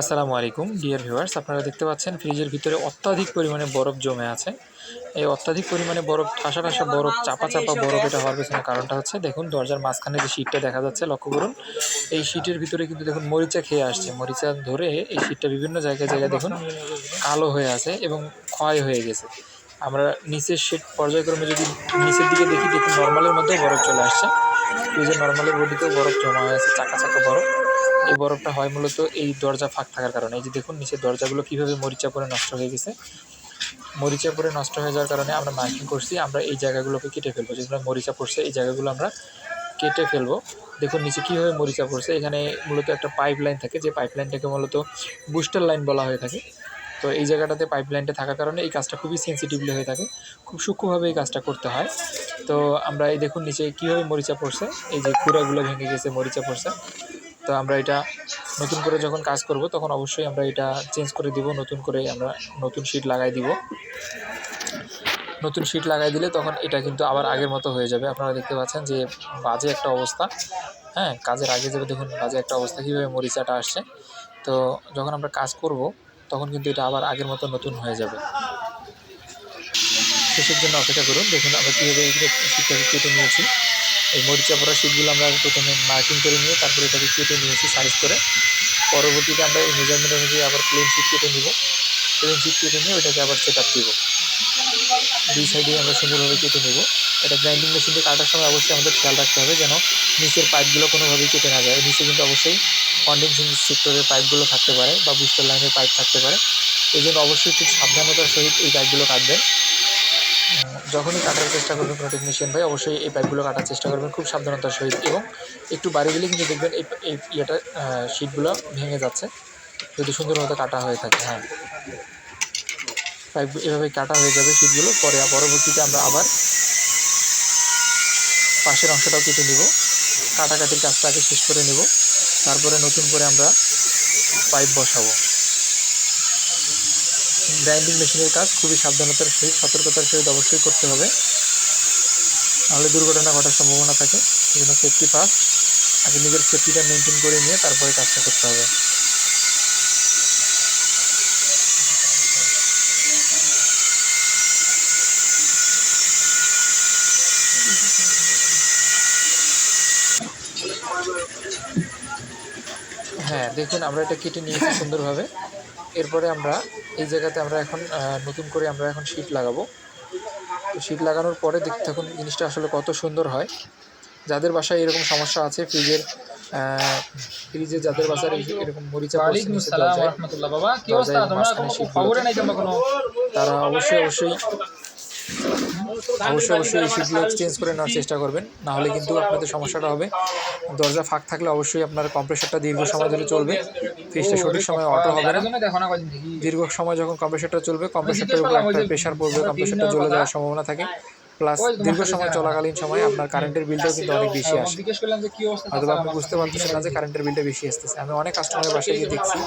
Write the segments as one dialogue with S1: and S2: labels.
S1: আসসালামু আলাইকুম, dear viewers. আপনারা দেখতে পাচ্ছেন ফ্রিজের ভিতরে অত্যাধিক পরিমাণে বরফ জমে আছে। এই অত্যাধিক পরিমাণে বরফ ঠাসা ঠাসা বরফ চাপা চাপা বরফ এটা হওয়ার পেছনে কারণটা হচ্ছে, দেখুন, দরজার মাঝখানে যে শীটটা দেখা যাচ্ছে, লক্ষ্য করুন, এই শীটের ভিতরে কিন্তু দেখুন মরিচা খেয়ে আসছে। মরিচা ধরে এই শীটটা বিভিন্ন জায়গায় জায়গায় দেখুন কালো হয়ে আছে এবং ক্ষয় হয়ে গেছে। আমরা নিচের শেড পর্যায়ক্রমে যদি নিচের দিকে দেখি, দেখুন, নর্মালের মধ্যেও বরফ চলে আসছে। ফ্রিজের নর্মালি বডিতেও বরফ জমা হয়ে আছে, চাকা চাকা বরফ, এই বরফটা হয় মূলত এই দরজা ফাঁক থাকার কারণে। এই যে দেখুন, নিচের দরজাগুলো কীভাবে মরিচা পরে নষ্ট হয়ে গেছে। মরিচা পরে নষ্ট হয়ে যাওয়ার কারণে আমরা মার্কিং করছি, আমরা এই জায়গাগুলোকে কেটে ফেলব। যেগুলো মরিচা পড়ছে, এই জায়গাগুলো আমরা কেটে ফেলব। দেখুন, নিচে কীভাবে মরিচা পড়ছে, এখানে মূলত একটা পাইপ লাইন থাকে। যে পাইপ লাইনটাকে মূলত বুস্টার লাইন বলা হয়ে থাকে। তো এই জায়গাটাতে পাইপ লাইনটা থাকার কারণে এই কাজটা খুবই সেন্সিটিভলি হয়ে থাকে। খুব সূক্ষ্মভাবে এই কাজটা করতে হয়। তো আমরা এই দেখুন নিচে কীভাবে মরিচা পড়ছে, এই যে কুড়াগুলো ভেঙে গেছে, মরিচা পড়ছে। তো আমরা এটা নতুন করে যখন কাজ করব, তখন অবশ্যই আমরা এটা চেঞ্জ করে দিব, নতুন করে আমরা নতুন শিট লাগাই দিব। নতুন শিট লাগাই দিলে তখন এটা কিন্তু আবার আগের মতো হয়ে যাবে। আপনারা দেখতে পাচ্ছেন যে বাজে একটা অবস্থা। হ্যাঁ কাজের আগে যাবে দেখুন বাজে একটা অবস্থা, কীভাবে মরিচাটা আসছে। তো যখন আমরা কাজ করব তখন কিন্তু এটা আবার আগের মতো নতুন হয়ে যাবে। শেষের জন্য অপেক্ষা করুন। দেখুন, আমরা কীভাবে এই শীটটাকে কেটে নিয়েছি। এই মরিচা পড়া শীটগুলো আমরা প্রথমে মার্কিং করে নিয়ে তারপরে এটাকে কেটে নিয়েছি সাইজ করে। পরবর্তীতে আমরা এই মেজারমেন্ট অনুযায়ী আবার প্লেন শিট কেটে নিব। প্লেন শিট কেটে নিয়ে ওইটাকে আবার সেট আপ দিব। দুই সাইডে আমরা সুন্দরভাবে কেটে নেব। এটা গ্রাইন্ডিং মেশিনটি কাটার সময় অবশ্যই আমাদের খেয়াল রাখতে হবে যেন নিচের পাইপগুলো কোনোভাবেই কেটে না যায়। নিচে কিন্তু অবশ্যই কন্ডেন্সিং সেক্টরের পাইপগুলো থাকতে পারে বা বুস্টার লাইনের পাইপ থাকতে পারে। এই জন্য অবশ্যই খুব সাবধানতার সহিত এই পাইপগুলো কাটবেন। যখনই কাটার চেষ্টা করবেন কোনো টেকনিশিয়ান ভাই, অবশ্যই এই পাইপগুলো কাটার চেষ্টা করবেন খুব সাবধানতার সহিত এবং একটু বাড়ি দিলে কিন্তু দেখবেন এই এই ইয়েটা শিটগুলো ভেঙে যাচ্ছে। যদি সুন্দর মতো কাটা হয়ে থাকে হ্যাঁ। পাইপ এভাবে কাটা হয়ে যাবে শিটগুলো পরে পরবর্তীতে আমরা আবার পাশের অংশটাও কেটে নিব। কাটাকাটির কাজটা আগে শেষ করে নেব। তারপরে নতুন করে আমরা পাইপ বসাবো। গ্রাইন্ডিং মেশিনের কাজ খুবই সাবধানতার সহিত, সতর্কতার সহিত অবশ্যই করতে হবে। নাহলে দুর্ঘটনা ঘটার সম্ভাবনা থাকে। এই জন্য সেফটি ফার্স্ট আগে নিজের সেফটিটা মেনটেন করে নিয়ে তারপরে কাজটা করতে হবে। হ্যাঁ দেখুন আমরা এটা কেটে নিয়েছি সুন্দরভাবে। এরপরে আমরা এই জায়গাতে আমরা এখন নতুন করে আমরা এখন শীট লাগাবো। তো শীট লাগানোর পরে দেখতে থাকুন জিনিসটা আসলে কত সুন্দর হয়। যাদের বাসায় এরকম সমস্যা আছে ফ্রিজের ফ্রিজে যাদের বাসায় এরকম মরিচা তারা অবশ্যই অবশ্যই অবশ্যই অবশ্যই এই শিটগুলো এক্সচেঞ্জ করে নেওয়ার চেষ্টা করবেন। নাহলে কিন্তু আপনাদের সমস্যাটা হবে। দরজা ফাঁক থাকলে অবশ্যই আপনার কম্প্রেসারটা দীর্ঘ সময় ধরে চলবে। ফ্রিজটা সঠিক সময় অটো হবে না। দীর্ঘ সময় যখন কম্প্রেসারটা চলবে কম্প্রেসারটার উপর একটা প্রেশার পড়বে কম্প্রেসারটা জ্বলে যাওয়ার সম্ভাবনা থাকে। প্লাস দীর্ঘ সময় চলাকালীন সময় আপনার কারেন্টের বিলটাও কিন্তু অনেক বেশি আসে। হয়তো আপনি বুঝতে পারতেছেন না যে কারেন্টের বিলটা বেশি আসতেছে। আমি অনেক কাস্টমারের বাসায় গিয়ে দেখছি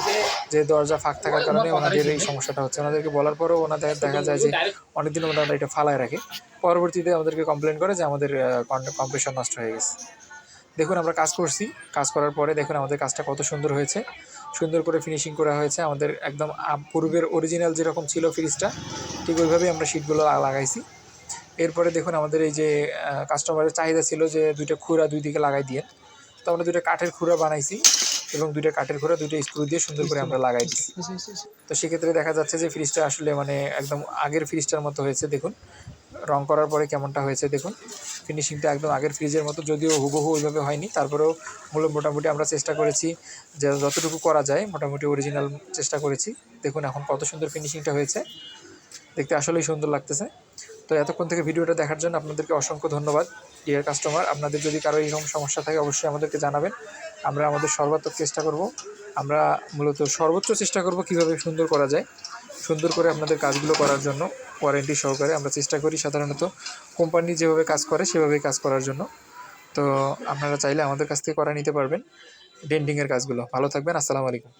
S1: যে দরজা ফাঁক থাকার কারণে ওনাদের এই সমস্যাটা হচ্ছে। ওনাদেরকে বলার পরেও ওনাদের দেখা যায় যে অনেকদিন ওনারা এটা ফালায় রাখে। পরবর্তীতে আমাদেরকে কমপ্লেন করে যে আমাদের কম্প্রেশন নষ্ট হয়ে গেছে। দেখুন আমরা কাজ করছি। কাজ করার পরে দেখুন আমাদের কাজটা কত সুন্দর হয়েছে। সুন্দর করে ফিনিশিং করা হয়েছে। আমাদের একদম পূর্বের অরিজিনাল যেরকম ছিল ফ্রিজটা ঠিক ওইভাবেই আমরা শিটগুলো লাগাইছি। এরপরে দেখুন আমাদের এই যে কাস্টমারের চাহিদা ছিল যে দুইটা খুঁড়া দুই দিকে লাগাই দিয়ে। তো আমরা দুইটা কাঠের খুঁড়া বানাইছি এবং দুইটা কাঠের খুঁড়া দুইটা স্ক্রু দিয়ে সুন্দর করে আমরা লাগাই দিচ্ছি তো সেক্ষেত্রে দেখা যাচ্ছে যে ফ্রিজটা আসলে মানে একদম আগের ফ্রিজটার মতো হয়েছে, দেখুন। রং করার পরে কেমনটা হয়েছে, দেখুন। ফিনিশিংটা একদম আগের ফ্রিজের মতো, যদিও হুবহু ওইভাবে হয়নি। তারপরেও মূল মোটামুটি আমরা চেষ্টা করেছি যে যতটুকু করা যায়, মোটামুটি অরিজিনাল চেষ্টা করেছি। দেখুন এখন কত সুন্দর ফিনিশিংটা হয়েছে। দেখতে আসলেই সুন্দর লাগতেছে। তো এতক্ষণ থেকে ভিডিওটা দেখার জন্য আপনাদেরকে অসংখ্য ধন্যবাদ ডিয়ার কাস্টমার আপনাদের যদি কারও এইরকম সমস্যা থাকে, অবশ্যই আমাদেরকে জানাবেন। আমরা আমাদের সর্বাত্মক চেষ্টা করব। আমরা মূলত সর্বোচ্চ চেষ্টা করব কীভাবে সুন্দর করা যায়, সুন্দর করে আপনাদের কাজগুলো করার জন্য ওয়ারেন্টি সহকারে আমরা চেষ্টা করি সাধারণত কোম্পানি যেভাবে কাজ করে, সেভাবেই কাজ করার জন্য। তো আপনারা চাইলে আমাদের কাছ থেকে করা নিতে পারবেন ডেন্টিংয়ের কাজগুলো। ভালো থাকবেন, আসসালামু আলাইকুম।